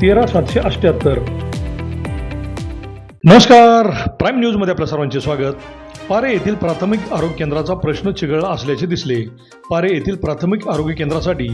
तेरा सातशे अठ्ठ्याहत्तर नमस्कार प्राईम न्यूजमध्ये आपल्या सर्वांचे स्वागत. पारे येथील प्राथमिक आरोग्य केंद्राचा प्रश्न चिघळला असल्याचे दिसले. पारे येथील प्राथमिक आरोग्य केंद्रासाठी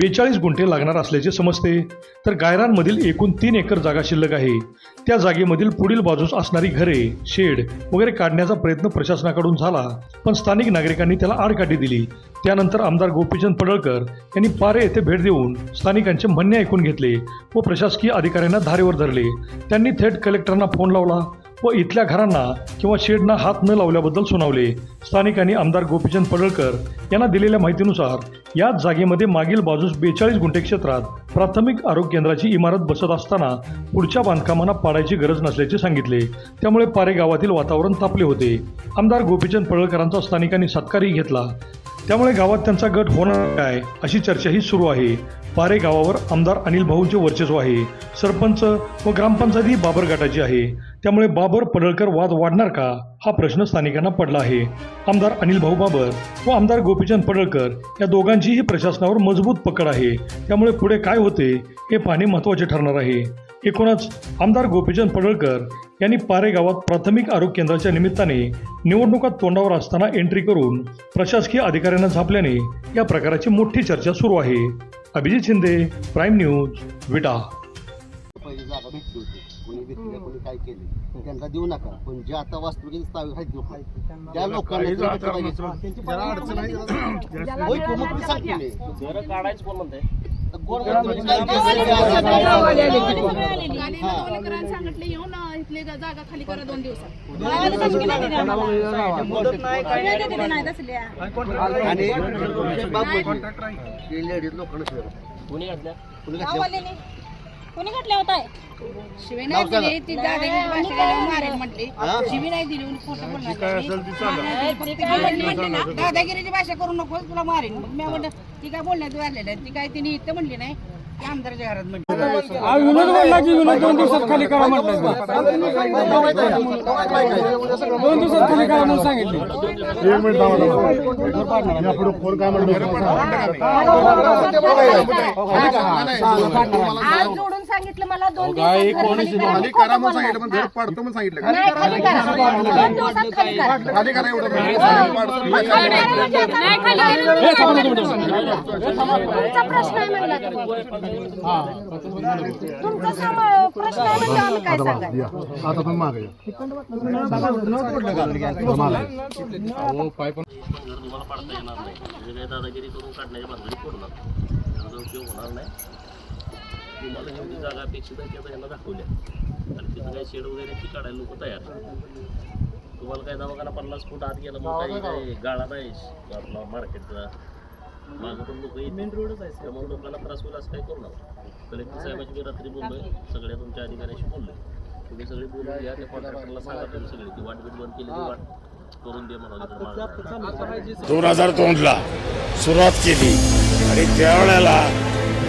बेचाळीस गुंठे लागणार असल्याचे समजते. तर गायरांमधील एकूण तीन एकर जागा शिल्लक आहे. त्या जागेमधील पुढील बाजूस असणारी घरे शेड वगैरे काढण्याचा प्रयत्न प्रशासनाकडून झाला पण स्थानिक नागरिकांनी त्याला आडकाठी दिली. त्यानंतर आमदार गोपीचंद पडळकर यांनी पारे येथे भेट देऊन स्थानिकांचे म्हणणे ऐकून घेतले व प्रशासकीय अधिकाऱ्यांना धारेवर धरले. त्यांनी थेट कलेक्टरांना फोन लावला. व इथल्या घरांना किंवा शेडना हात न लावल्याबद्दल सुनावले. स्थानिकांनी आमदार गोपीचंद पडळकर यांना दिलेल्या माहितीनुसार याच जागेमध्ये मागील बाजूस बेचाळीस गुंठे क्षेत्रात प्राथमिक आरोग्य केंद्राची इमारत बसत असताना पुढच्या बांधकामांना पाडायची गरज नसल्याचे सांगितले. त्यामुळे पारे गावातील वातावरण तापले होते. आमदार गोपीचंद पडळकरांचा स्थानिकांनी सत्कारही घेतला. त्यामुळे गावात त्यांचा गट होणार काय अशी चर्चाही सुरू आहे. पारे गावावर आमदार अनिल भाऊंचे वर्चस्व आहे. सरपंच व ग्रामपंचायतही बाबर गटाची आहे. त्यामुळे बाबर पडळकर वाद वाढणार का? हा प्रश्न स्थानिकांना पडला आहे. आमदार अनिल भाऊ बाबर व आमदार गोपीचंद पडळकर या दोघांचीही प्रशासनावर मजबूत पकड आहे. त्यामुळे पुढे काय होते हे पाहणे महत्त्वाचे ठरणार आहे. एकूणच आमदार गोपीचंद पडळकर यांनी पारे गावात प्राथमिक आरोग्य केंद्राच्या निमित्ताने निवडणुका तोंडावर असताना एंट्री करून प्रशासकीय अधिकाऱ्यांना झापल्याने या प्रकाराची मोठी चर्चा सुरू आहे. Abhijit Shinde prime news Vita. पहिली जागा भेटली होती. कोणी भेटली का कोणी काय केली त्यांना देऊ नका. पण जे आता वास्तविक स्थायिक आहेत लोक त्या लोकांना ते भेटलं पाहिजे. होय की मग. मी सांगतो मी. घरं काढायचं कोण म्हणतंय? सांगितलं येऊन इथली जागा खाली करा दोन दिवसात कोणी घातल्या होता शिवी नाही दिली ती दादागिरी भाषा गेल्यावर मारेल म्हटली हा? शिवी नाही दिली उलट खोटं बोलणार नाही. ती काय म्हणली म्हणली ना दादागिरीची भाषा करू नको तुला मारेन मग मी म्हणलं ती काय बोलण्यात वाढलेलं आहे ती काय तिने इथं म्हणली नाही ती आमदारच्या घरात म्हणली हा विनोद म्हणला की विनोद दोन दिवसात खाली करा म्हटलं दोन दिवसात खाली करा म्हणून सांगितले आज जोडून सांगितलं मला दोन दिवसात खाली करा. खाली करा म्हणून सांगितलं पण घर पाडतो म्हणून सांगितलं का? नाही, खाली करा. दोन दिवसात खाली करा. खाली करा एवढं घर खाली पाडतो. नाही, खाली करा. तुमचा प्रश्न आहे म्हणला तो. तुमचा सम- प्रश्न आहे म्हणजे आम्ही काय सांगायचं आता पण मागे या. तुम्हाला पाडता येणार नाही म्हणजे दादागिरी करून काढण्याच्या बांधणी पडू नका त्याचा उपयोग होणार नाही तुम्हाला जेवढी जागा अपेक्षित आहे त्या यांना दाखवल्या आणि तिथं काही शेड वगैरे ती काढायला लोक तयार. तुम्हाला काय दवाखाना पन्नास फूट आत गेला मग काही काही गाळा नाही. आपला मार्केटचा. मागं पण लोक मेन रोडच आहे त्यामुळे लोकांना त्रास होईल असं काही करू नका. कलेक्टर साहेबाची मी रात्री बोललोय सगळ्या तुमच्या अधिकाऱ्याशी बोललोय. तुम्ही सगळे बोलून घ्या त्या कॉन्ट्रॅक्टरला सांगा तुम्ही सगळे. ती वाट बीट बंद केलेली वाट करून दे म्हणा दोन हजार दोनला सुरुवात केली. आणि त्यावेळेला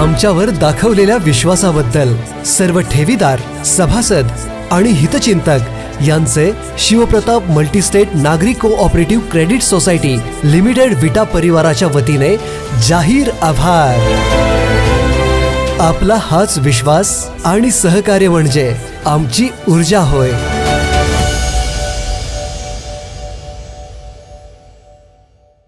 आमच्यावर दाखवलेल्या विश्वासाबद्दल सर्व ठेवीदार सभासद आणि हितचिंतक यांचे शिवप्रताप मल्टीस्टेट नागरी cooperative credit society limited Vita परिवाराच्या वतीने जाहीर आभार. आपला हाच विश्वास आणि सहकार्य म्हणजे आमची ऊर्जा होय.